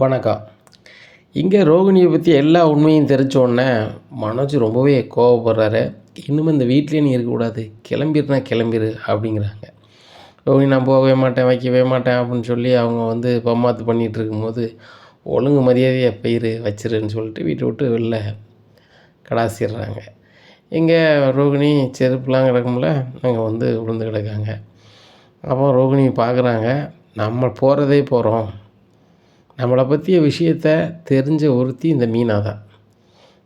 வணக்கம். இங்கே ரோகிணியை பற்றி எல்லா உண்மையும் தெரிஞ்சோடனே மனோஜ் ரொம்பவே கோவப்படுறாரு. இன்னும் இந்த வீட்லேயே நீ இருக்கக்கூடாது கிளம்பிருனா கிளம்பிரு அப்படிங்கிறாங்க. ரோகிணி நான் போகவே மாட்டேன் வைக்கவே மாட்டேன் அப்படின்னு சொல்லி அவங்க வந்து பம்மாத்து பண்ணிகிட்டு இருக்கும்போது ஒழுங்கு மரியாதையாக பயிர் வச்சிருன்னு சொல்லிட்டு வீட்டை விட்டு வெளில கடாசிடுறாங்க. இங்கே ரோகிணி செருப்புலாம் கிடக்கும்ல அங்கே வந்து விழுந்து கிடக்காங்க. அப்போ ரோகிணி பார்க்குறாங்க நம்ம போகிறதே போகிறோம் நம்மளை பற்றிய விஷயத்த தெரிஞ்ச ஒருத்தி இந்த மீனா தான்.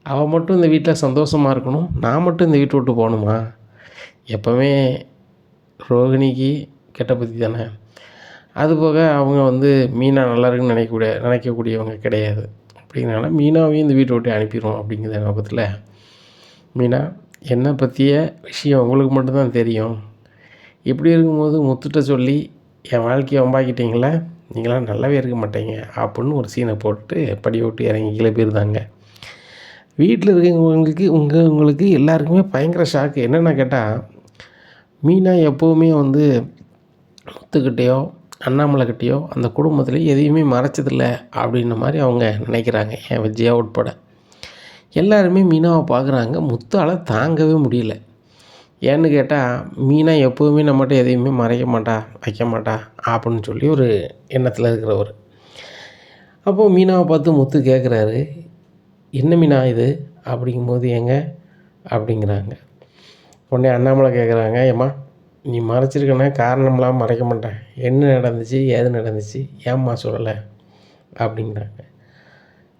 அவள் மட்டும் இந்த வீட்டில் சந்தோஷமாக இருக்கணும் நான் மட்டும் இந்த வீட்டை விட்டு போகணுமா? எப்போவுமே ரோகிணிக்கு கெட்ட பற்றி தானே. அதுபோக அவங்க வந்து மீனா நல்லா இருக்குன்னு நினைக்கக்கூடிய நினைக்கக்கூடியவங்க கிடையாது. அப்படிங்கிறனால மீனாவையும் இந்த வீட்டை விட்டு அனுப்பிடுவோம் அப்படிங்கிற நோக்கத்தில் மீனா என்னை பற்றிய விஷயம் உங்களுக்கு மட்டும்தான் தெரியும்? இப்படி இருக்கும்போது முத்துட்ட சொல்லி என் வாழ்க்கையை ஒம்பாக்கிட்டீங்களே நீங்களாம் நல்லாவே இருக்க மாட்டீங்க அப்படின்னு ஒரு சீனை போட்டு படி விட்டு இறங்கி கீழே போயிருந்தாங்க. வீட்டில் இருக்கிறவங்களுக்கு உங்கள் உங்களுக்கு எல்லாருக்குமே பயங்கர ஷாக்கு என்னென்ன கேட்டால் மீனா எப்போவுமே வந்து முத்துக்கிட்டேயோ அண்ணாமலைக்கிட்டேயோ அந்த குடும்பத்தில் எதையுமே மறைச்சதில்ல அப்படின்ற மாதிரி அவங்க நினைக்கிறாங்க என் விஜயா உட்பட. எல்லாருமே மீனாவை பார்க்குறாங்க. முத்தால் தாங்கவே முடியல. ஏன்னு கேட்டால் மீனா எப்போவுமே நம்மகிட்ட எதையுமே மறைக்க மாட்டா வைக்க மாட்டா அப்படின்னு சொல்லி ஒரு எண்ணத்தில் இருக்கிறவர். அப்போது மீனாவை பார்த்து முத்து கேட்குறாரு என்ன மீனா இது? அப்படிங்கும்போது ஏங்க அப்படிங்கிறாங்க. உடனே அண்ணாமலை கேட்குறாங்க ஏம்மா நீ மறைச்சிருக்கனா காரணம்லாம் மறைக்க மாட்டேன். என்ன நடந்துச்சு? ஏது நடந்துச்சு? ஏம்மா சொல்லலை? அப்படிங்கிறாங்க.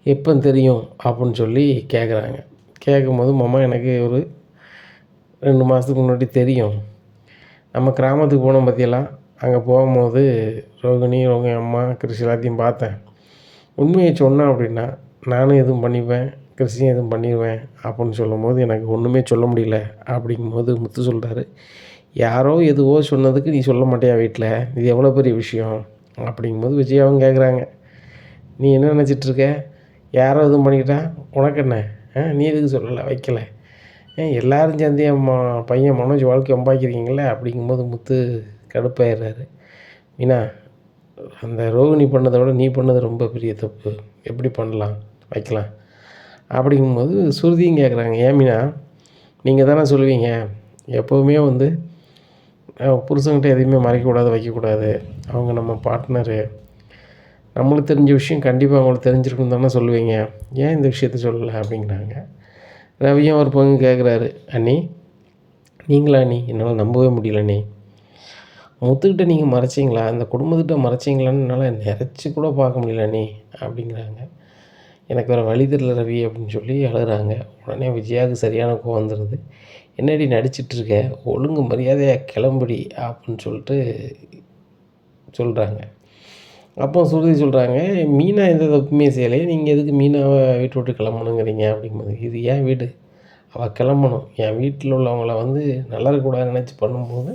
எப்போ தெரியும்? அப்படின்னு சொல்லி கேட்குறாங்க கேட்கும்போது மாமா எனக்கு ஒரு ரெண்டு மாதத்துக்கு முன்னாடி தெரியும். நம்ம கிராமத்துக்கு போனோம் பார்த்தியெல்லாம் அங்கே போகும்போது ரோகிணி ரோகிணி அம்மா கிறிஸ் எல்லாத்தையும் பார்த்தேன். உண்மையை சொன்னேன் அப்படின்னா நானும் எதுவும் பண்ணிப்பேன் கிருஷியும் எதுவும் பண்ணிடுவேன் அப்படின்னு சொல்லும்போது எனக்கு ஒன்றுமே சொல்ல முடியல அப்படிங்கும்போது முத்து சொல்கிறாரு யாரோ எதுவோ சொன்னதுக்கு நீ சொல்ல மாட்டியா வீட்டில் இது எவ்வளோ பெரிய விஷயம்? அப்படிங்கும்போது விஜயாவும் கேட்குறாங்க நீ என்ன நினச்சிட்ருக்க யாரோ எதுவும் பண்ணிக்கிட்டா? உனக்கு என்ன? நீ எதுக்கு சொல்லலை? வைக்கலை. ஏன் எல்லோரும் சேர்ந்து என் பையன் மனோஜ் வாழ்க்கை வம்பாக்கிறீங்களே அப்படிங்கும்போது முத்து கடுப்பாயிடுறாரு. மீனா அந்த ரோகிணி பண்ணதை விட நீ பண்ணது ரொம்ப பெரிய தப்பு. எப்படி பண்ணலாம்? வைக்கலாம். அப்படிங்கும்போது சுருதியும் கேட்குறாங்க ஏன் மீனா நீங்கள் தானே சொல்லுவீங்க. எப்போவுமே வந்து புருஷங்கிட்ட எதையுமே மறைக்கக்கூடாது வைக்கக்கூடாது. அவங்க நம்ம பார்ட்னரு நம்மளுக்கு தெரிஞ்ச விஷயம் கண்டிப்பாக அவங்களுக்கு தெரிஞ்சிருக்குன்னு தானே சொல்லுவீங்க. ஏன் இந்த விஷயத்த சொல்லலை? அப்படிங்கிறாங்க. ரவியும் ஒரு பங்கு கேட்குறாரு அண்ணி நீங்களா அண்ணி? என்னால் நம்பவே முடியலண்ணே முத்துக்கிட்ட நீங்கள் மறைச்சிங்களா? அந்த குடும்பத்திட்ட மறைச்சிங்களான்னு என்னால் நிறச்சி கூட பார்க்க முடியலண்ணே அப்படிங்கிறாங்க. எனக்கு வேறு வழி தெரியல ரவி அப்படின்னு சொல்லி அழுகிறாங்க. உடனே விஜயாவுக்கு சரியான கோவம் வந்துடுது என்னடி நடிச்சிட்ருக்க ஒழுங்கு மரியாதையாக கிளம்புடி அப்படின்னு சொல்லிட்டு சொல்கிறாங்க அப்போ சுருதி சொல்கிறாங்க மீனா எந்த தப்புமே செய்யலையே நீங்கள் எதுக்கு மீனாவை வீட்டை விட்டு கிளம்பணுங்கிறீங்க? அப்படிங்கும்போது இது ஏன் வீடு? அவள் கிளம்பணும். என் வீட்டில் உள்ளவங்கள வந்து நல்லா இருக்கக்கூடாதுன்னு நினச்சி பண்ணும்போது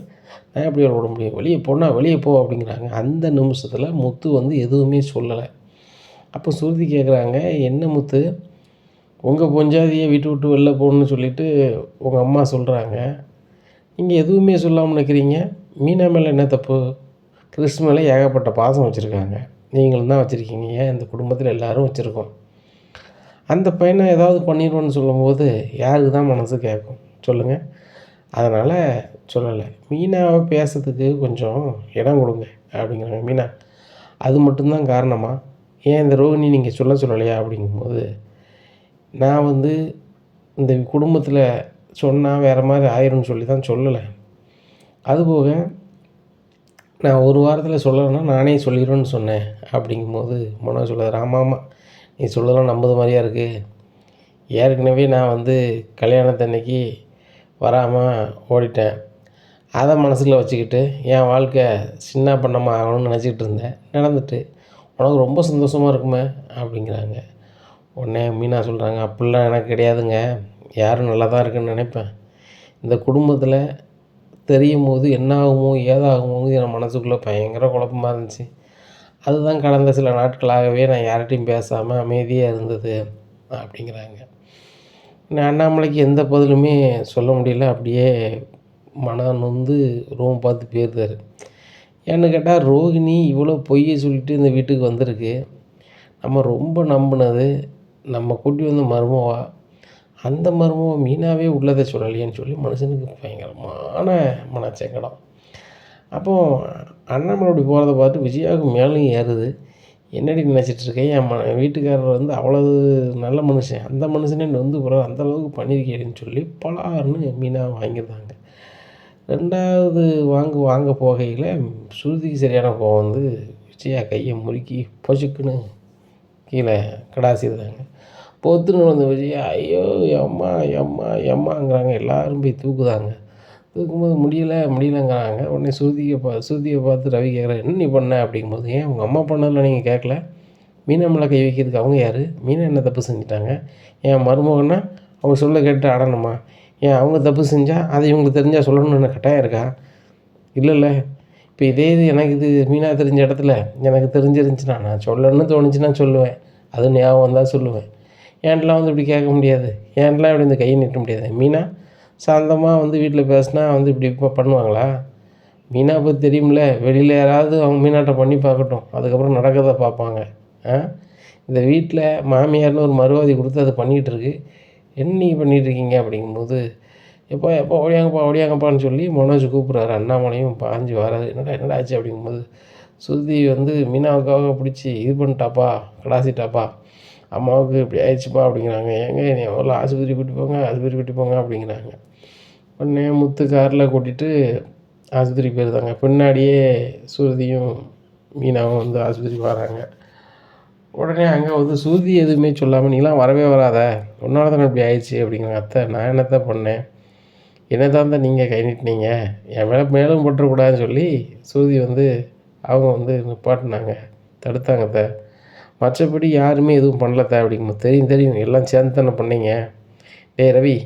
நான் எப்படி விட முடியும்? வெளியே போனால் வெளியே போ அப்படிங்கிறாங்க. அந்த நிமிஷத்தில் முத்து வந்து எதுவுமே சொல்லலை. அப்போ சுருதி கேட்குறாங்க என்ன முத்து? உங்கள் பொஞ்சாதியை வீட்டு விட்டு வெளில போகணுன்னு சொல்லிவிட்டு உங்கள் அம்மா சொல்கிறாங்க நீங்கள் எதுவுமே சொல்லாமல் நினைக்கிறீங்க மீனா மேலே என்ன தப்பு? கிறிஸ்து மேலே ஏகப்பட்ட பாசம் வச்சுருக்காங்க. நீங்களும் தான் வச்சுருக்கீங்க. ஏன் இந்த குடும்பத்தில் எல்லோரும் வச்சுருக்கோம்? அந்த பையனை ஏதாவது பண்ணிடுவோன்னு சொல்லும்போது யாருக்கு தான் மனசு கேட்கும்? சொல்லுங்கள் அதனால் சொல்லலை. மீனாவை பேசுறதுக்கு கொஞ்சம் இடம் கொடுங்க அப்படிங்கிறாங்க மீனா. அது மட்டும்தான் காரணமாக ஏன் இந்த ரோகிணி நீங்கள் சொல்ல சொல்லலையா அப்படிங்கும்போது நான் வந்து இந்த குடும்பத்தில் சொன்னால் வேறு மாதிரி ஆயிரும்னு சொல்லி தான் சொல்லலை அதுபோக நான் ஒரு வாரத்தில் சொல்லலைன்னா நானே சொல்லிடுவேன்னு சொன்னேன். அப்படிங்கும்போது மனோ சொல்லுவார் ஆமாம் நீ சொல்லலாம் நம்புது மாதிரியா இருக்குது ஏற்கனவே நான் வந்து கல்யாணத்தன்னைக்கு வராமல் ஓடிட்டேன். அதை மனசில் வச்சுக்கிட்டு என் வாழ்க்கை சின்ன பண்ணமாக ஆகணும்னு நினச்சிக்கிட்டு இருந்தேன். நடந்துட்டு உனக்கு ரொம்ப சந்தோஷமாக இருக்குமே அப்படிங்கிறாங்க. உடனே மீனா சொல்கிறாங்க அப்படிலாம் எனக்கு கிடையாதுங்க. யாரும் நல்லா தான் இருக்குன்னு நினைப்பேன். இந்த குடும்பத்தில் தெரியும் போது என்ன ஆகுமோ ஏதாகுமோ என் மனசுக்குள்ளே பயங்கர குழப்பமாக இருந்துச்சு. அதுதான் கடந்த சில நாட்களாகவே நான் யார்கிட்டையும் பேசாமல் அமைதியாக இருந்தது அப்படிங்கிறாங்க. நான் அண்ணாமலைக்கு எந்த பதிலுமே சொல்ல முடியல. அப்படியே மனம் நொந்து ரூம் பார்த்து போயிருந்தார். ஏன்னு கேட்டால் ரோகிணி இவ்வளோ பொய்யை சொல்லிட்டு இந்த வீட்டுக்கு வந்திருக்கு. நம்ம ரொம்ப நம்பினது நம்ம கூட்டி வந்து மருமவா அந்த மர்மம் மீனாவே உள்ளதை சொல்லலையேன்னு சொல்லி மனுஷனுக்கு பயங்கரமான மனச்சங்கடம். அப்போது அண்ணாமலை அப்படி போகிறத பார்த்து விஜயாவுக்கு மேலும் ஏறுது. என்னடி நினச்சிட்ருக்கேன் என் ம வீட்டுக்காரர் வந்து அவ்வளவு நல்ல மனுஷன். அந்த மனுஷனே வந்து ஒரு அந்த அளவுக்கு பண்ணியிருக்கேன்னு சொல்லி பலாருன்னு மீனாக வாங்கியிருந்தாங்க ரெண்டாவது வாங்க வாங்க போகையில் சுருதிக்கு சரியான கோவம் வந்து விஜயா கையை முறுக்கி பொசுக்குன்னு கீழே கடாசிடுறாங்க. பொத்துன்னு வந்து போச்சு ஐயோ எம்மா எம்மா எம்மாங்கிறாங்க. எல்லோரும் போய் தூக்குதாங்க. தூக்கும்போது முடியலை முடியலைங்கிறாங்க. உடனே ஸ்ருதியை பா ஸ்ருதியை பார்த்து ரவி கேட்குறாரு என்ன நீ பண்ண? அப்படிங்கும்போது ஏன் உங்கள் அம்மா பண்ணதில் நீங்கள் கேட்கல மீனா மேலே கை வைக்கிறதுக்கு அவங்க யார்? மீனா என்ன தப்பு செஞ்சுட்டாங்க? என் மருமகன்னா அவங்க சொல்ல கேட்டு ஆடணுமா ஏன் அவங்க தப்பு செஞ்சால் அதை இவங்களுக்கு தெரிஞ்சால் சொல்லணும்னு கட்டாயம் இருக்கா? இல்லைல்ல இப்போ இதே இது எனக்கு இது மீனா தெரிஞ்ச இடத்துல எனக்கு தெரிஞ்சிருந்துச்சுன்னா நான் சொல்லணும்னு தோணுச்சுன்னா சொல்லுவேன். அது ஞாபகம் தான் சொல்லுவேன். ஏன்லாம் வந்து இப்படி கேட்க முடியாது? ஏன்லாம் இப்படி இந்த கையை நீட்ட முடியாது? மீனா சாந்தமாக வந்து வீட்டில் பேசினா வந்து இப்படி இப்போ பண்ணுவாங்களா? மீனா பற்றி தெரியும்ல. வெளியில் யாராவது அவங்க மீனாட்டை பண்ணி பார்க்கட்டும். அதுக்கப்புறம் நடக்கிறத பார்ப்பாங்க. ஆ? இந்த வீட்டில் மாமியார்னு ஒரு மறுவாதி கொடுத்து அதை பண்ணிகிட்ருக்கு. என்ன பண்ணிகிட்ருக்கீங்க அப்படிங்கும்போது எப்போ எப்போ ஓடியாங்கப்பா ஓடியாங்கப்பான்னு சொல்லி மனோஜ் கூப்பிட்றாரு. அண்ணாமலையும் பாஞ்சு வராது. என்னடா என்னடா ஆச்சு அப்படிங்கும்போது சுருதி வந்து மீனாவுக்காக பிடிச்சி இது பண்ணிட்டாப்பா கடாசிட்டாப்பா. அம்மாவுக்கு இப்படி ஆயிடுச்சுப்பா அப்படிங்கிறாங்க. ஏங்க என்னை எவ்வளோ ஆஸ்பத்திரி கூட்டி போங்க ஆஸ்பத்திரி கூட்டி போங்க அப்படிங்கிறாங்க. உடனே முத்து காரில் கூட்டிகிட்டு ஆஸ்பத்திரி போயிருந்தாங்க. பின்னாடியே சுருதியும் மீனாவும் வந்து ஆஸ்பத்திரிக்கு வராங்க. உடனே அங்கே வந்து சுருதி எதுவுமே சொல்லாமல் நீலாம் வரவே வராத. உன்னால தான் இப்படி ஆயிடுச்சு? அப்படிங்கிறாங்க. அத்தை நான் என்னத்தான் பண்ணேன்? என்ன தான் நீங்கள் கை நீட்டினீங்க? என் மேலே மேலும் போட்டுறக்கூடாதுன்னு சொல்லி சுருதி வந்து அவங்க வந்து நிப்பாட்டினாங்க. தடுத்தாங்க அத்தை. மற்றபடி யாருமே எதுவும் பண்ணலத்த அப்படிங்கும்போது தெரியும் தெரியும். எல்லாம் சேர்ந்து தானே பண்ணீங்க. டே ரவி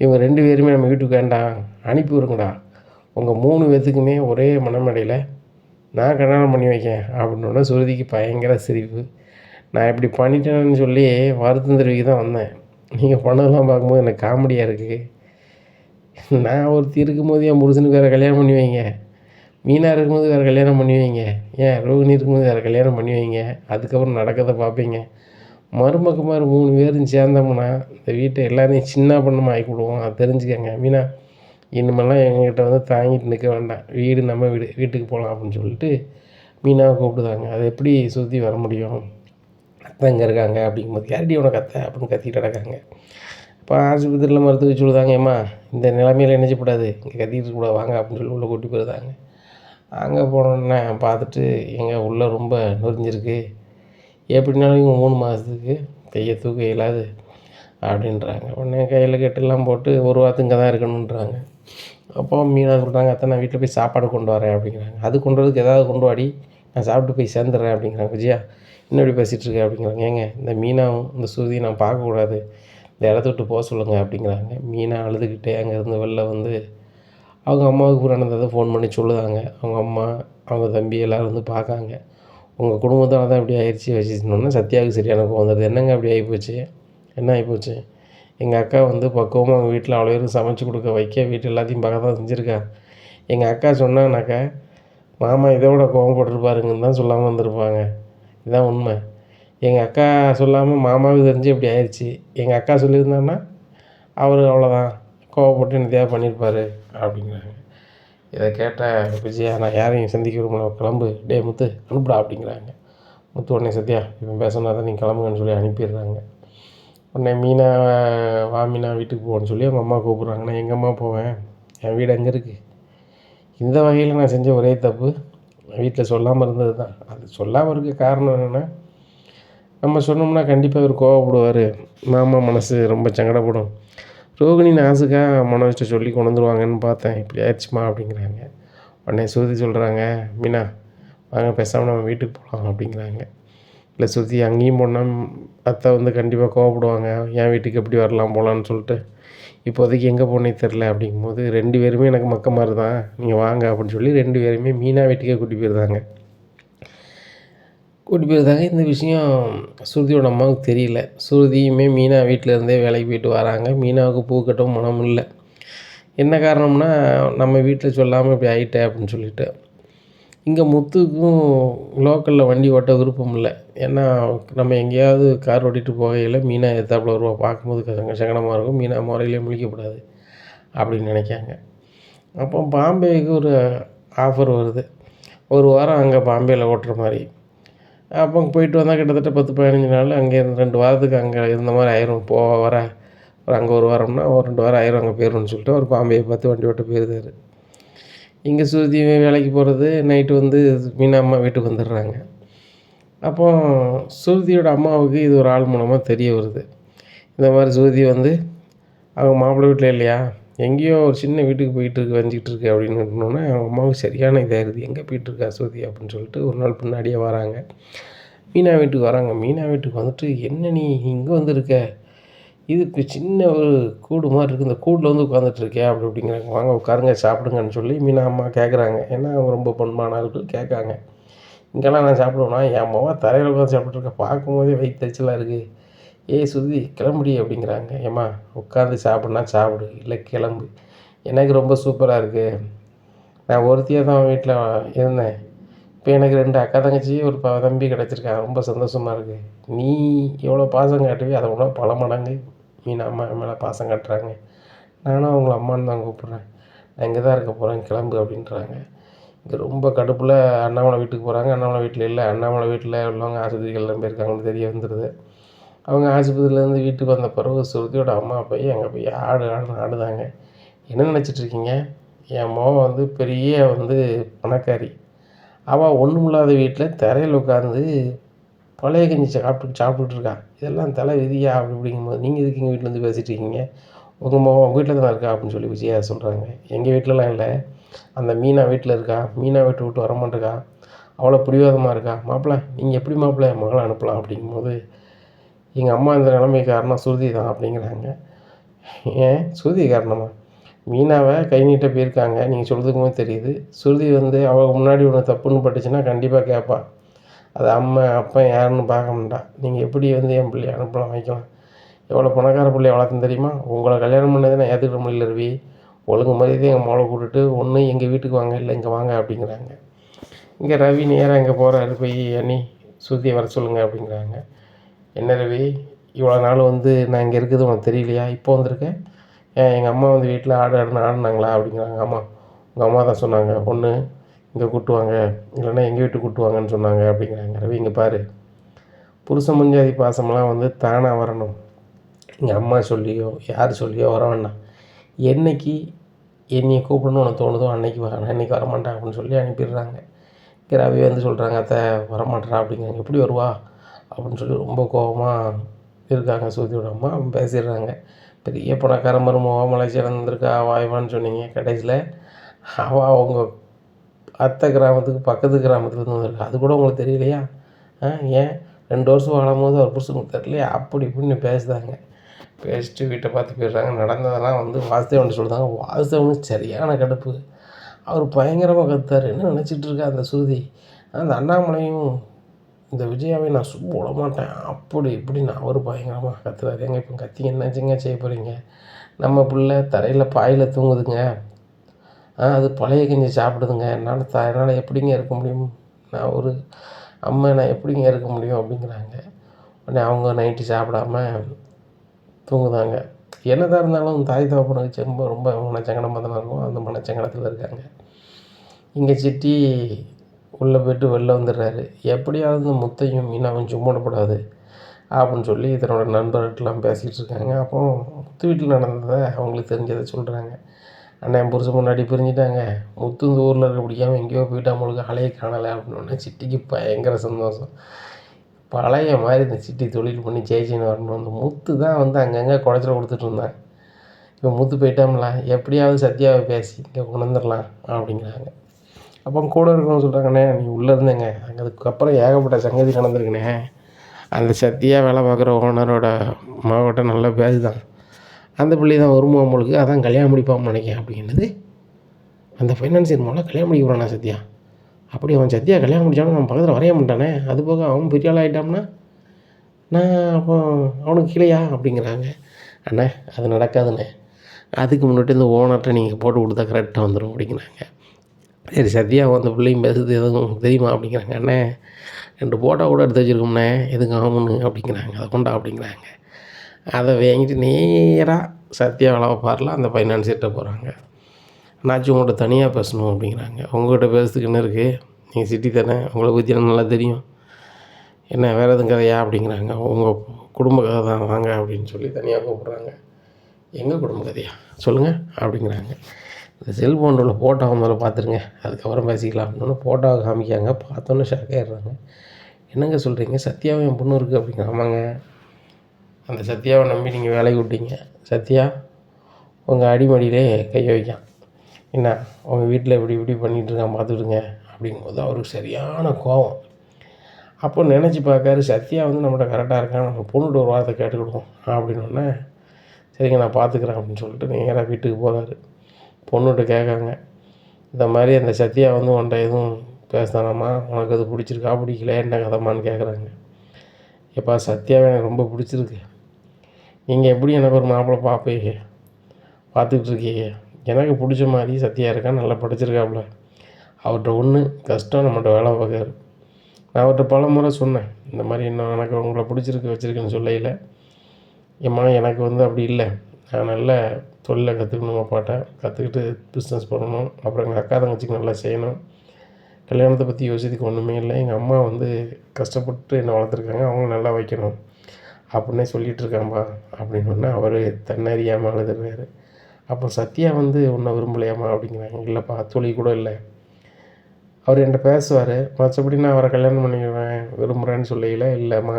இவங்க ரெண்டு பேருமே நம்ம வீட்டுக்கு வேண்டாம் அனுப்பி விடுங்கடா. உங்கள் மூணு பேர்த்துக்குமே ஒரே மனமடையில் நான் கல்யாணம் பண்ணி வைக்கேன். அப்படின்னோடனே சுருதிக்கு பயங்கர சிரிப்பு. நான் இப்படி பண்ணிட்டேன்னு சொல்லி வருத்தம் தெரிவிக்க தான் வந்தேன். நீங்கள் பண்ணதெல்லாம் பார்க்கும்போது எனக்கு காமெடியாக இருக்குது நான் ஒருத்தி இருக்கும்போது என் புருஷனுக்கு வேறு கல்யாணம் பண்ணி வைங்க. மீனாக இருக்கும்போது வேறு கல்யாணம் பண்ணி வைங்க. ஏன்? ரோகிணி இருக்கும்போது வேறு கல்யாணம் பண்ணி வைங்க. அதுக்கப்புறம் நடக்கிறத பார்ப்பீங்க. மருமக்குமார் மூணு பேரும் சேர்ந்தோம்னா இந்த வீட்டை எல்லாரையும் சின்ன பண்ணமாக ஆக்கி விடுவோம் அதை தெரிஞ்சுக்கங்க. மீனா இனிமேலாம் எங்ககிட்ட வந்து தாங்கிட்டு நிற்க வேண்டாம். வீடு நம்ம வீடு வீட்டுக்கு போகலாம் அப்படின்னு சொல்லிட்டு மீனாவை கூப்பிடுதாங்க. அதை எப்படி சுற்றி வர முடியும்? அத்தை இங்கே இருக்காங்க அப்படிங்கும்போது யாரடி உனக்கு அத்தை அப்படின்னு கத்திட்டு கிடக்காங்க இப்போ ஆஸ்பத்திரியில் மருத்துவ சொல்லுதாங்க ஏம்மா இந்த நிலைமையில் நினச்சப்படாது இங்கே கத்திக்கிட்டு கூட வாங்க அப்படின்னு சொல்லி உள்ளே கூட்டி போயிருந்தாங்க அங்கே போனோடனே பார்த்துட்டு எங்கே உள்ளே ரொம்ப நொறிஞ்சிருக்கு எப்படினாலும் இவங்க மூணு மாதத்துக்கு கையை தூக்க இயலாது அப்படின்றாங்க. உடனே கையில் கெட்டெல்லாம் போட்டு ஒரு வாரத்துக்கு இங்கே தான் இருக்கணுன்றாங்க அப்போ மீனாக சொல்கிறாங்க அத்தை நான் வீட்டில் போய் சாப்பாடு கொண்டு வரேன் அப்படிங்கிறாங்க. அது கொண்டு வரதுக்கு ஏதாவது கொண்டு வாடி நான் சாப்பிட்டு போய் சேர்ந்துடுறேன் அப்படிங்கிறாங்க. விஜயா இன்னும் இப்படி பேசிகிட்டு அப்படிங்கிறாங்க. ஏங்க இந்த மீனாவும் இந்த சுருதியும் நான் பார்க்கக்கூடாது. இந்த இடத்த விட்டு போக சொல்லுங்கள் அப்படிங்கிறாங்க. மீனா அழுதுகிட்டே அங்கேருந்து வெளில வந்து அவங்க அம்மாவுக்கு நடந்ததை ஃபோன் பண்ணி சொல்லுதாங்க. அவங்க அம்மா அவங்க தம்பி எல்லோரும் வந்து பார்க்காங்க. உங்கள் குடும்பத்தால் தான் இப்படி ஆயிடுச்சு வச்சுனோன்னா சத்யாவுக்கு சரியான கோவம் வந்தது. என்னங்க அப்படி ஆகிப்போச்சு என்ன ஆகிப்போச்சு எங்கள் அக்கா வந்து பக்குவமாக அவங்க வீட்டில் அவ்வளோ பேரும் சமைச்சு கொடுக்க வைக்க வீட்டு எல்லாத்தையும் பார்க்க தான் செஞ்சுருக்கா. எங்கள் அக்கா சொன்னாங்கனாக்கா மாமா இதை விட கோவப்பட்டுருப்பாருங்கன்னு தான் சொல்லாமல் வந்திருப்பாங்க. இதுதான் உண்மை. எங்கள் அக்கா சொல்லாமல் மாமாவுக்கு தெரிஞ்சு இப்படி ஆயிடுச்சு. எங்கள் அக்கா சொல்லியிருந்தாங்கன்னா அவர் அவ்வளோதான் கோவப்பட்டு நிதியாக பண்ணியிருப்பார் அப்படிங்கிறாங்க. இதை கேட்ட விஜயா நான் யாரையும் சந்திக்க விரும்பல கிளம்பு. டே முத்து அனுப்புடா அப்படிங்கிறாங்க. முத்து உடனே சத்யா இப்போ பேசினா தான் நீங்கள் கிளம்புங்கன்னு சொல்லி அனுப்பிடுறாங்க. உடனே மீனா வா மீனா வீட்டுக்கு போகணுன்னு சொல்லி அவங்க அம்மா கூப்பிட்றாங்க. நான் எங்கள் அம்மா போவேன்? என் வீடு அங்கே இருக்குது இந்த வகையில் நான் செஞ்ச ஒரே தப்பு. வீட்டில் சொல்லாமல் இருந்தது தான். அது சொல்லாமல் இருக்க காரணம் என்னென்னா நம்ம சொன்னோம்னா கண்டிப்பாக அவர் கோவப்படுவார். மாமா மனசு ரொம்ப சங்கடப்படும். ரோகிணி நாசுக்காக மனோஜ்ட்ட சொல்லி கொண்டு வந்துருவாங்கன்னு பார்த்தேன். இப்படி ஆயிடுச்சுமா அப்படிங்கிறாங்க. உடனே சுருதி சொல்கிறாங்க மீனா வாங்க பேசாமல் நம்ம வீட்டுக்கு போகலாம் அப்படிங்கிறாங்க. இல்லை சுருதி அங்கேயும் போனால் அத்தை வந்து கண்டிப்பாக கோவப்படுவாங்க. என் வீட்டுக்கு எப்படி வரலாம் போகலான்னு சொல்லிட்டு. இப்போதைக்கு எங்கே போனே தெரில அப்படிங்கும்போது ரெண்டு பேருமே எனக்கு மக்க மாதிரி தான் நீங்கள் வாங்க அப்படின்னு சொல்லி ரெண்டு பேருமே மீனா வீட்டுக்கே கூட்டி போயிருந்தாங்க. கூட்டி போயிருந்தாங்க. இந்த விஷயம் ஸ்ருதியோட அம்மாவுக்கு தெரியல. ஸ்ருதியுமே மீனா வீட்டில் இருந்தே வேலைக்கு போயிட்டு வராங்க. மீனாவுக்கு பூ கட்டவும் மனம் இல்லை. என்ன காரணம்னா நம்ம வீட்டில் சொல்லாமல் இப்படி ஆகிட்டேன் அப்படின்னு சொல்லிட்டு. இங்கே முத்துக்கும் லோக்கலில் வண்டி ஓட்ட விருப்பம் இல்லை. ஏன்னா நம்ம எங்கேயாவது கார் ஓட்டிகிட்டு போகையில் மீனா எதிர்த்தாப்புல வருவா. பார்க்கும்போது சங்க சங்கடமாக இருக்கும். மீனா முறையிலே முழிக்கக்கூடாது அப்படின்னு நினைக்காங்க. அப்போ பாம்பேக்கு ஒரு ஆஃபர் வருது. ஒரு வாரம் அங்கே பாம்பேயில் ஓட்டுற மாதிரி. அப்போ போயிட்டு வந்தால் கிட்டத்தட்ட பத்து பதினஞ்சு நாள் அங்கே இருந்து ரெண்டு வாரத்துக்கு அங்கே இருந்த மாதிரி ஆயிரும். போக வர ஒரு அங்கே ஒரு வாரம்னா ஒரு ரெண்டு வாரம் ஆயிரும் அங்கே போயிடும்னு சொல்லிட்டு ஒரு பாம்பேயை பார்த்து வண்டி ஓட்ட போயிருந்தார். இங்கே சுருதி வேலைக்கு போகிறது நைட்டு வந்து மீனா அம்மா வீட்டுக்கு வந்துடுறாங்க. அப்போ சுருதியோட அம்மாவுக்கு இது ஒரு ஆள் மூலமாக தெரிய வருது. இந்த மாதிரி சுருதி வந்து அவங்க மாப்பிள்ளை வீட்டில் இல்லையா? எங்கேயோ ஒரு சின்ன வீட்டுக்கு போயிட்டுருக்கு இருக்கு இருக்கு அப்படின்னு சொன்னோன்னே அவங்க அம்மாவுக்கு சரியான இதாகிடுது எங்கே போயிட்டுருக்கா சுருதி அப்படின்னு சொல்லிட்டு ஒரு நாள் பின்னாடியே வராங்க. மீனா வீட்டுக்கு வராங்க. மீனா வீட்டுக்கு வந்துட்டு என்ன நீ இங்கே வந்திருக்க? இது இப்போ சின்ன ஒரு கூடு மாதிரி இருக்குது இந்த கூடில் வந்து உட்காந்துட்ருக்கே அப்படி அப்படிங்கிறாங்க. வாங்க உட்காருங்க சாப்பிடுங்கன்னு சொல்லி மீனா அம்மா கேட்குறாங்க ஏன்னா அவங்க ரொம்ப பண்பான ஆட்கள் கேட்காங்க. இங்கெல்லாம் நான் சாப்பிடுவேன்னா என் அம்மாவா? தரையில் உட்காந்து சாப்பிட்ருக்கேன் பார்க்கும்போதே வயிற்று தச்சலாக இருக்குது ஏய் சுருதி கிளம்புடி அப்படிங்கிறாங்க. ஏம்மா உட்காந்து சாப்பிட்னா சாப்பிடு இல்லை கிளம்பு. எனக்கு ரொம்ப சூப்பராக இருக்குது நான் ஒருத்தியாக தான் வீட்டில் இருந்தேன். இப்போ எனக்கு ரெண்டு அக்கா தங்கச்சி ஒரு ப தம்பி கிடச்சிருக்காங்க ரொம்ப சந்தோஷமாக இருக்குது நீ எவ்வளோ பாசம் காட்டுவே அதை விட பல மடங்கு மீன் அம்மா என் மேலே பாசம் காட்டுறாங்க. நானும் அவங்கள அம்மான்னு தான் கூப்பிட்றேன். நான் இங்கே தான் இருக்க போகிறேன் கிளம்பு அப்படின்றாங்க. இங்கே ரொம்ப கடுப்பில் அண்ணாமலை வீட்டுக்கு போகிறாங்க. அண்ணாமலை வீட்டில் இல்லை. அண்ணாமலை வீட்டில் உள்ளவங்க ஆஸ்பத்திரிக்கெல்லாம் போயிருக்காங்கன்னு தெரிய வந்துடுது. அவங்க ஆஸ்பத்திரியிலேருந்து வீட்டுக்கு வந்த பிறகு சுருதியோட அம்மா போய் அங்கே போய் ஆடு ஆடுன்னு ஆடுதாங்க. என்ன நினச்சிட்ருக்கீங்க? என் மகன் வந்து பெரிய வந்து பணக்காரி. அவள் ஒன்றும் இல்லாத வீட்டில் தரையில் உட்காந்து பழைய கஞ்சி சாப்பிட்டு சாப்பிட்டுட்டு இருக்கா இதெல்லாம் தலை விதியா அப்படி அப்படிங்கும்போது நீங்கள் எதுக்கு எங்கள் வீட்டில் வந்து பேசிகிட்டு இருக்கீங்க உங்கள் மகன் உங்கள் வீட்டில் தான் இருக்கா அப்படின்னு சொல்லி விஜயா சொல்கிறாங்க எங்கள் வீட்டிலலாம் இல்லை. அந்த மீனா வீட்டில் இருக்கா? மீனா வீட்டு விட்டு வர அவ்வளோ பிடிவாதமாக இருக்கா? மாப்பிள்ளை நீங்கள் எப்படி மாப்பிள்ளை என் மகளை அனுப்பலாம் அப்படிங்கும்போது எங்கள் அம்மா இந்த நிலைமை காரணம் ஸ்ருதி தான் அப்படிங்கிறாங்க. ஏன்? ஸ்ருதி காரணமா? மீனாவை கை நீட்ட போயிருக்காங்க. நீங்கள் சொல்கிறதுக்குமே தெரியுது. ஸ்ருதி வந்து அவள் முன்னாடி ஒன்று தப்புன்னு பட்டுச்சுன்னா கண்டிப்பாக கேட்பா அது அம்மா அப்பா யாருன்னு பார்க்க மாட்டா. நீங்கள் எப்படி வந்து என் பிள்ளைய அனுப்பலாம் வைக்கலாம்? எவ்வளோ பணக்கார பிள்ளைய வளர்த்தேன் தெரியுமா? உங்களை கல்யாணம் பண்ணதை நான் ஏற்றுக்கிற முடியல ரவி. ஒழுங்கு மரியாதை எங்கள் மோளை கூட்டுட்டு ஒன்று எங்கள் வீட்டுக்கு வாங்க இல்லை இங்கே வாங்க அப்படிங்கிறாங்க. இங்கே ரவி நேராக இங்கே போகிறாரு போய் அண்ணி ஸ்ருதியை வர சொல்லுங்கள் அப்படிங்கிறாங்க. என்ன ரவி இவ்வளோ நாள் வந்து நான் இங்கே இருக்குது உனக்கு தெரியலையா? இப்போ வந்திருக்கேன். எங்கள் அம்மா வந்து வீட்டில் ஆடு ஆடுன்னு ஆடினாங்களா? அப்படிங்கிறாங்க. ஆமாம் உங்கள் அம்மா தான் சொன்னாங்க. ஒன்று இங்கே கூட்டுவாங்க இல்லைன்னா எங்கள் வீட்டுக்கு கூட்டுவாங்கன்னு சொன்னாங்க அப்படிங்கிறாங்க. ரவி இங்கே பாரு. புருஷ முஞ்சாதி பாசமெல்லாம் வந்து தானாக வரணும். எங்கள் அம்மா சொல்லியோ யார் சொல்லியோ வர வேண்டாம். என்னைக்கு என்னையை கூப்பிடணும்னு உனக்கு தோணுதோ அன்னைக்கு வா நான் அன்றைக்கி வரமாட்டேன் அப்படின்னு சொல்லி அனுப்பிடுறாங்க. இங்கே ரவி வந்து சொல்கிறாங்க அத்தை வரமாட்டேறா அப்படிங்கிறாங்க. எப்படி வருவா? அப்படின்னு சொல்லி ரொம்ப கோபமாக இருக்காங்க சுருதியோட அம்மா. பேசிடுறாங்க. பெரிய பணக்கார மருமவா மலேசியாவில் வந்திருக்கா வாய்வான்னு சொன்னீங்க கடைசியில். அவள் அவங்க அத்தை கிராமத்துக்கு பக்கத்து கிராமத்துலேருந்து வந்திருக்கா. அது கூட உங்களுக்கு தெரியலையா? ஆ ஏன்? ரெண்டு வருஷம் வாழும்போது அவர் புருஷனுக்கு தெரியலையா? அப்படி இப்படின்னு பேசுதாங்க பேசிட்டு வீட்டை பார்த்து போயிடுறாங்க. நடந்ததெல்லாம் வந்து வாசுதேவன் சொல்லுதாங்க வாசுதேவனுக்கு சரியான கடுப்பு. அவர் பயங்கரமாக கத்தார் என்ன நினச்சிட்டு இருக்கா அந்த சுருதி அந்த அண்ணாமலையும் இந்த விஜயாவை நான் சும்மா விட மாட்டேன். அப்படி இப்படின்னு அவர் பயங்கரமாக கத்துறாரு. ஏங்க இப்போ கத்திங்க என்னச்சுங்க செய்ய போகிறீங்க நம்ம பிள்ளை தரையில் பாயில் தூங்குதுங்க. ஆ அது பழைய கஞ்சி சாப்பிடுதுங்க. என்னால் த என்னால் எப்படிங்க இருக்க முடியும்? நான் ஒரு அம்மா நான் எப்படிங்க இருக்க முடியும் அப்படிங்கிறாங்க. உடனே அவங்க நைட்டு சாப்பிடாம தூங்குதாங்க. என்னதான் இருந்தாலும் தாய் தகப்பனுக்கு ரொம்ப ரொம்ப மனச்சங்கடமாக தானே இருக்கும். அந்த மனச்சங்கடத்தில் இருக்காங்க. இங்கே சிட்டி உள்ளே போய்ட்டு வெளில வந்துடுறாரு. எப்படியாவது இந்த முத்தையும் மீனாவும் சும்மா அப்படின்னு சொல்லி தன்னோட நண்பர்கிட்டலாம் பேசிகிட்டு இருக்காங்க. அப்போ முத்து வீட்டில் நடந்ததை அவங்களுக்கு தெரிஞ்சதை சொல்கிறாங்க அண்ணன் புருஷன் முன்னாடி பிரிஞ்சுட்டாங்க. முத்து இந்த ஊரில் இருக்க பிடிக்காமல் எங்கேயோ போயிட்டா அலைய காணலை அப்படின்னோடனே சிட்டிக்கு பயங்கர சந்தோஷம். பழைய மாதிரி இந்த சிட்டி தொழில் பண்ணி ஜெயிச்சின்னு வரணும். அந்த முத்து தான் வந்து அங்கங்கே குடைச்சல் கொடுத்துட்டு இருந்தான். இப்போ முத்து போயிட்டாம்ல எப்படியாவது சத்யாவை பேசி இங்கே கொண்டு வந்துடலாம் அப்படிங்கிறாங்க. அப்போ கூட இருக்கவங்க சொல்கிறாங்கண்ணே நீ உள்ளே இருந்தேங்க. அங்கே அதுக்கப்புறம் ஏகப்பட்ட சங்கதி நடந்திருக்குண்ணே. அந்த சத்தியா வேலை பார்க்குற ஓனரோட மாவட்டம் நல்ல பேர் தான் அந்த பிள்ளை தான் வருமா உங்களுக்கு அதான் கல்யாணம் முடிப்பான்னு நினைக்கிறேன் அப்படிங்கிறது அந்த ஃபைனான்சியர் மூலம் கல்யாணம் முடிக்க போகிறானா சத்யா அப்படி அவன் சத்யா கல்யாணம் முடித்தாலும் நம்ம பக்கத்தில் வரைய மாட்டானே. அது போக அவன் பெரிய ஆள் ஆகிட்டான்னா நான் அப்போ அவனுக்கு கீழேயா அப்படிங்கிறாங்க. அண்ணே அது நடக்காதுண்ணே. அதுக்கு முன்னாடி இந்த ஓனர்கிட்ட நீங்கள் போட்டு கொடுத்தா கரெக்டாக வந்துடும் அப்படிங்கிறாங்க. சரி சத்யா அந்த பிள்ளையும் பேசுறது எதுவும் உங்களுக்கு தெரியுமா அப்படிங்கிறாங்க அண்ணே ரெண்டு ஃபோட்டோ கூட எடுத்து வச்சுருக்கோம்ண்ணே எதுக்கு ஆகும்னு அப்படிங்கிறாங்க அதை கொண்டா அப்படிங்கிறாங்க. அதை வாங்கிட்டு நேராக சத்யா அளவை பாரில் அந்த ஃபைனான்சியர்கிட்ட போகிறாங்க நாச்சும் உங்கள்கிட்ட தனியாக பேசணும் அப்படிங்கிறாங்க. உங்கள்கிட்ட பேசுறதுக்கு என்ன இருக்குது நீங்கள் சிட்டி தானே உங்களை பற்றி எனக்கு நல்லா தெரியும். என்ன வேறு எதுவும் கதையா அப்படிங்கிறாங்க. உங்கள் குடும்ப கதை தான் வாங்க அப்படின்னு சொல்லி தனியாக கூப்பிட்றாங்க. எங்கள் குடும்ப கதையா? சொல்லுங்கள் அப்படிங்கிறாங்க. இந்த செல்ஃபோனில் உள்ள ஃபோட்டோவை முதல்ல பார்த்துருங்க. அதுக்கப்புறம் பேசிக்கலாம். அப்படின்னு ஃபோட்டோவை காமிக்காங்க பார்த்தோன்னே ஷாக் ஆகிடுறாங்க என்னங்க சொல்கிறீங்க சத்யாவும் என் பொண்ணு இருக்குது அப்படிங்க. ஆமாங்க. அந்த சத்யாவை நம்பி நீங்கள் வேலைக்கு விட்டீங்க. சத்யா உங்கள் அடிமடியிலே கை வைக்கான். என்ன? உங்கள் வீட்டில் இப்படி இப்படி பண்ணிகிட்ருக்கான் பார்த்துக்கிடுங்க. அப்படிங்கும்போது அவருக்கு சரியான கோபம் அப்போ நினச்சி பார்க்காரு சத்யா வந்து நம்மகிட்ட கரெக்டாக இருக்கான். நம்ம பொண்ணுகிட்ட ஒரு வார்த்தை கேட்டுக்கிடுவோம். அப்படின்னோடனே சரிங்க நான் பார்த்துக்குறேன் அப்படின்னு சொல்லிட்டு நேராக வீட்டுக்கு போகிறாரு பொண்ணுகிட்ட கேட்காங்க இந்த மாதிரி அந்த சத்யா வந்து உன்ட்ட எதுவும் பேசுதானாம்மா உனக்கு அது பிடிச்சிருக்கா? பிடிக்கல என்ன கதமான்னு கேட்குறாங்க. எப்பா சத்யாவை எனக்கு ரொம்ப பிடிச்சிருக்கு. நீங்கள் எப்படி எனக்கு ஒரு மாப்பிள்ளை பார்ப்பீங்க? பார்த்துக்கிட்டு இருக்கீங்க. எனக்கு பிடிச்ச மாதிரி சத்யா இருக்கா? நல்லா படிச்சிருக்காப்புல. அவர்கிட்ட ஒன்று கஷ்டம் நம்மகிட்ட வேலை பார்க்காரு. நான் அவர்கிட்ட பல முறை சொன்னேன். இந்த மாதிரி இன்னும் எனக்கு உங்களை பிடிச்சிருக்கு வச்சுருக்குன்னு சொல்லையில். ஏம்மா எனக்கு வந்து அப்படி இல்லை. நான் நல்ல தொழிலை கற்றுக்கணும் அப்பாட்ட கற்றுக்கிட்டு பிஸ்னஸ் பண்ணணும். அப்புறம் எங்கள் அக்கா தங்கச்சிக்கு நல்லா செய்யணும். கல்யாணத்தை பற்றி யோசிக்கிறதுக்கு ஒன்றுமே இல்லை. எங்கள் அம்மா வந்து கஷ்டப்பட்டு என்னை வளர்த்துருக்காங்க. அவங்க நல்லா வைக்கணும். அப்படின்னே சொல்லிகிட்டு இருக்காம்பா அப்படின்னு சொன்னால் அவர் தன்னறியாமல் அழுதுறாரு. அப்போ சத்யா வந்து உன்னை விரும்பலையாம்மா அப்படிங்கிறாங்க. இல்லைப்பா துளி கூட இல்லை. அவர் என்கிட்ட பேசுவார். மற்றபடி நான் அவரை கல்யாணம் பண்ணிக்குவேன் விரும்புகிறேன்னு சொல்லையில் இல்லைம்மா.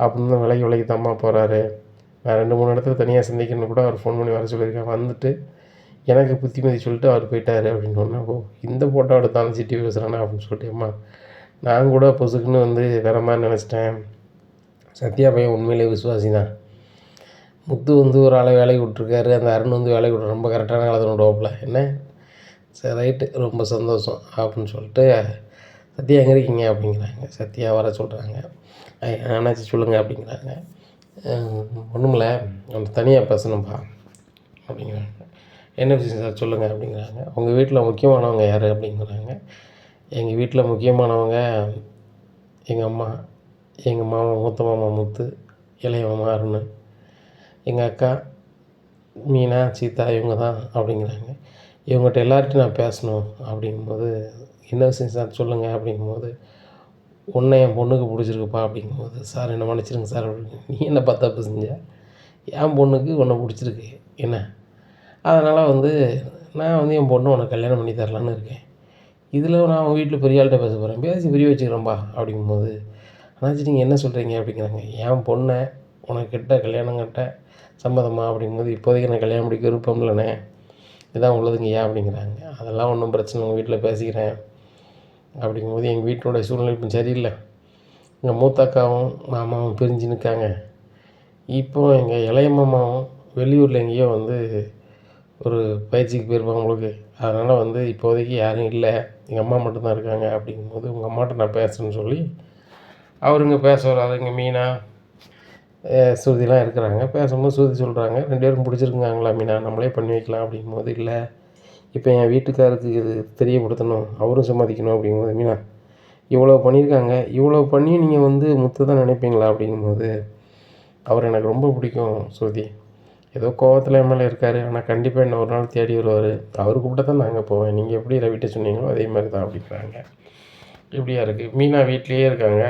அப்படின்னு தான் விலைக்கு விலைக்கு தாம்மா போகிறாரு நான் ரெண்டு மூணு இடத்துல தனியாக சந்திக்கணும்னு கூட அவர் ஃபோன் பண்ணி வர சொல்லியிருக்கேன் வந்துட்டு எனக்கு புத்திமதி சொல்லிட்டு அவர் போயிட்டார் அப்படின்னு சொன்னேன் ஓ இந்த ஃபோட்டோ எடுத்தாலும் சிட்டி பேசுகிறானா அப்படின்னு சொல்லிட்டேம்மா நான் கூட பொசுக்குன்னு வந்து வேற மாதிரி நினச்சிட்டேன். சத்யா பையன் உண்மையிலே விசுவாசி தான் முத்து வந்து ஒரு ஆளை வேலைக்கு விட்ருக்காரு அந்த அருண் வந்து வேலைக்கு விட்ரு ரொம்ப கரெக்டான காலத்தில் விடுவாப்புல என்ன? சரி ரைட்டு ரொம்ப சந்தோஷம் அப்படின்னு சொல்லிட்டு சத்யா எங்கே இருக்கீங்க? அப்படிங்கிறாங்க. சத்யா வர சொல்கிறாங்க ஆனாச்சு சொல்லுங்கள் அப்படிங்கிறாங்க. ஒன்றுமில்ல நம்ம தனியாக பேசணும்ப்பா அப்படிங்கிறாங்க. என்ன விஷயம் சார்? சொல்லுங்கள் அப்படிங்கிறாங்க. உங்கள் வீட்டில் முக்கியமானவங்க யார் அப்படிங்கிறாங்க. எங்கள் வீட்டில் முக்கியமானவங்க எங்கள் அம்மா எங்கள் மாமா மூத்த மாமா முத்து இளைய மாமா அருண் எங்கள் அக்கா மீனா சீதா இவங்க தான் அப்படிங்கிறாங்க. இவங்ககிட்ட எல்லார்ட்டையும் நான் பேசணும் அப்படிங்கும்போது என்ன விஷயம் சார்? சொல்லுங்கள் அப்படிங்கும்போது உன்னை என் பொண்ணுக்கு பிடிச்சிருக்குப்பா அப்படிங்கும்போது சார் என்ன மன்னிச்சிருங்க சார் அப்படின்னு நீ என்ன தப்பு செஞ்ச? என் பொண்ணுக்கு உன்னை பிடிச்சிருக்கு. என்ன? அதனால் வந்து நான் வந்து என் பொண்ணு உனக்கு கல்யாணம் பண்ணி தரலான்னு இருக்கேன். இதில் நான் அவங்க வீட்டில் பெரிய ஆள்கிட்ட பேச போகிறேன் பேசி பிரிய வச்சுக்கிறேன்ப்பா அப்படிங்கும்போது அண்ணாச்சி நீங்கள் என்ன சொல்கிறீங்க அப்படிங்கிறாங்க. என் பொண்ணை உனக்கிட்ட கல்யாணம் கட்ட சம்மதமா? அப்படிங்கும்போது இப்போதைக்கு நான் கல்யாணம் முடிக்க விருப்பம் இல்லைண்ணே. இதான் உள்ளதுங்க ஏன் அப்படிங்கிறாங்க. அதெல்லாம் ஒன்றும் பிரச்சனை உங்கள் வீட்டில் பேசிக்கிறேன். அப்படிங்கும்போது எங்கள் வீட்டோட சூழ்நிலை இப்போ சரியில்லை. எங்கள் மூத்த அக்காவும் மாமாவும் பிரிஞ்சு நிற்காங்க இப்போ எங்கள் இளைய மாமாவும் வெளியூரில் எங்கேயோ வந்து ஒரு பயிற்சிக்கு போயிருப்பாங்க உங்களுக்கு. அதனால் வந்து இப்போதைக்கு யாரும் இல்லை. எங்கள் அம்மா மட்டும்தான் இருக்காங்க அப்படிங்கும்போது உங்கள் அம்மாட்ட நான் பேசுகிறேன்னு சொல்லி அவருங்க பேச வராது இங்கே மீனா ஸ்ருதிலாம் இருக்கிறாங்க. பேசும்போது ஸ்ருதி சொல்கிறாங்க ரெண்டு பேரும் பிடிச்சிருக்காங்களா மீனா? நம்மளே பண்ணி வைக்கலாம் அப்படிங்கும்போது இல்லை. இப்போ என் வீட்டுக்காருக்கு இது தெரியப்படுத்தணும் அவரும் சம்மதிக்கணும் அப்படிங்கும்போது மீனா இவ்வளோ பண்ணியிருக்காங்க. இவ்வளோ பண்ணி நீங்கள் வந்து முத்து தான் நினைப்பீங்களா? அப்படிங்கும்போது அவர் எனக்கு ரொம்ப பிடிக்கும் ஸ்ருதி. ஏதோ கோவத்தில் என் மேலே இருக்கார். ஆனால் கண்டிப்பாக என்ன ஒரு நாள் தேடி வருவார். அவர் கூப்பிட்ட தான் நாங்கள் போவேன். நீங்கள் எப்படி ரவிட்ட சொன்னீங்களோ அதே மாதிரி தான் அப்படிங்கிறாங்க இப்படியா இருக்குது மீனா வீட்லேயே இருக்காங்க.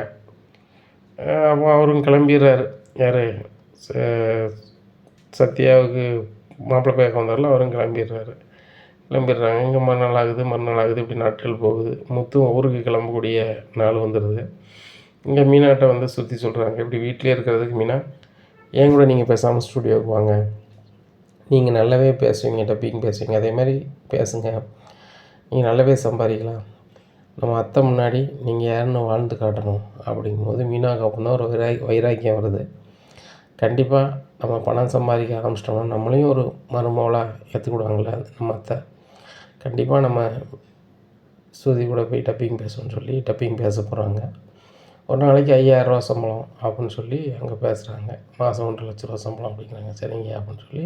அப்போ அவரும் கிளம்பிடுறாரு. யார்? சத்யாவுக்கு மாப்பிள்ளை பேக்க வந்தார்ல அவரும் கிளம்பிடுறாரு. கிளம்பிடுறாங்க. இங்கே மறுநாள் ஆகுது மறுநாள் ஆகுது இப்படி நாட்கள் போகுது. முத்தும் ஊருக்கு கிளம்பக்கூடிய நாள் வந்துடுது. இங்கே மீனாட்டை வந்து சுற்றி சொல்கிறாங்க இப்படி வீட்டிலே இருக்கிறதுக்கு மீனா ஏன் கூட நீங்கள் பேசாமல் ஸ்டூடியோவுக்கு வாங்க. நீங்கள் நல்லாவே பேசுவீங்க டப்பிங் பேசுவீங்க அதே மாதிரி பேசுங்க. நீங்கள் நல்லாவே சம்பாதிக்கலாம். நம்ம அத்தை முன்னாடி நீங்கள் யாருன்னு வாழ்ந்து காட்டணும் அப்படிங்கும்போது மீனாவுக்கு அப்படின்னா ஒரு வைரா வைராக்கியம் வருது. கண்டிப்பாக நம்ம பணம் சம்பாதிக்க ஆரம்பிச்சிட்டோம்னா நம்மளையும் ஒரு மருமகளாக ஏற்றுக்கிடுவாங்களே நம்ம அத்தை. கண்டிப்பாக நம்ம ஸ்ருதி கூட போய் டப்பிங் பேசணும்னு சொல்லி டப்பிங் பேச போகிறாங்க ஒரு நாளைக்கு ஐயாயிரரூவா சம்பளம் அப்படின்னு சொல்லி அங்கே பேசுகிறாங்க மாதம் ஒன்றரை லட்ச ரூபா சம்பளம் அப்படிங்கிறாங்க. சரிங்க அப்படின்னு சொல்லி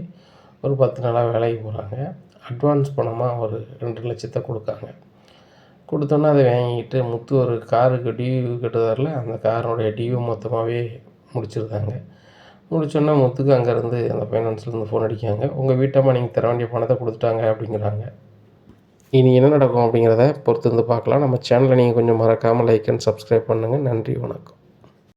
ஒரு பத்து நாளாக வேலைக்கு போகிறாங்க அட்வான்ஸ் பணமாக ஒரு ரெண்டு லட்சத்தை கொடுக்காங்க. கொடுத்தோன்னே அதை வாங்கிட்டு முத்து ஒரு காருக்கு டியூ கட்டுதாரில் அந்த காரோடைய டியூ மொத்தமாகவே முடிச்சிருந்தாங்க. முடிச்சோன்னே முத்துக்கு அங்கேருந்து அந்த ஃபைனான்ஸ்லேருந்து ஃபோன் அடிக்காங்க உங்கள் வீட்டம்மா நீங்கள் தர வேண்டிய பணத்தை கொடுத்துட்டாங்க அப்படிங்கிறாங்க. இனி என்ன நடக்கும் அப்படிங்கிறத பொறுத்து வந்து பார்க்கலாம். நம்ம சேனலை நீங்கள் கொஞ்சம் மறக்காமல் லைக் அண்ட் சப்ஸ்கிரைப் பண்ணுங்கள் நன்றி வணக்கம்.